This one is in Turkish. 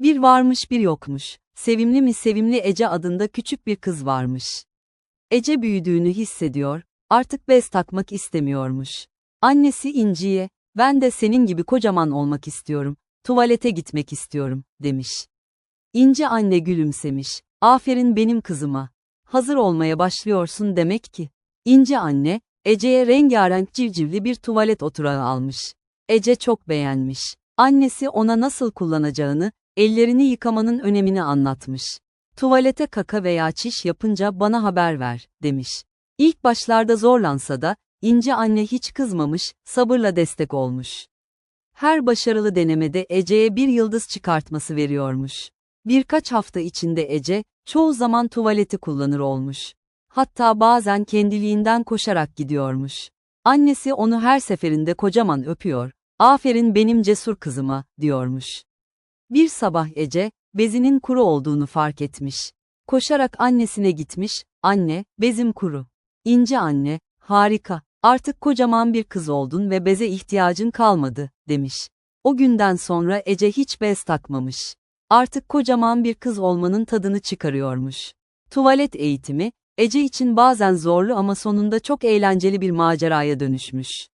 Bir varmış bir yokmuş. Sevimli mi sevimli Ece adında küçük bir kız varmış. Ece büyüdüğünü hissediyor, artık bez takmak istemiyormuş. Annesi İnci'ye, ben de senin gibi kocaman olmak istiyorum, tuvalete gitmek istiyorum, demiş. İnci anne gülümsemiş, aferin benim kızıma. Hazır olmaya başlıyorsun demek ki. İnci anne, Ece'ye rengarenk civcivli bir tuvalet oturağı almış. Ece çok beğenmiş. Annesi ona nasıl kullanacağını, ellerini yıkamanın önemini anlatmış. Tuvalete kaka veya çiş yapınca bana haber ver, demiş. İlk başlarda zorlansa da, İnci anne hiç kızmamış, sabırla destek olmuş. Her başarılı denemede Ece'ye bir yıldız çıkartması veriyormuş. Birkaç hafta içinde Ece, çoğu zaman tuvaleti kullanır olmuş. Hatta bazen kendiliğinden koşarak gidiyormuş. Annesi onu her seferinde kocaman öpüyor, aferin benim cesur kızıma, diyormuş. Bir sabah Ece, bezinin kuru olduğunu fark etmiş. Koşarak annesine gitmiş, anne, bezim kuru. İnce anne, harika, artık kocaman bir kız oldun ve beze ihtiyacın kalmadı, demiş. O günden sonra Ece hiç bez takmamış. Artık kocaman bir kız olmanın tadını çıkarıyormuş. Tuvalet eğitimi, Ece için bazen zorlu ama sonunda çok eğlenceli bir maceraya dönüşmüş.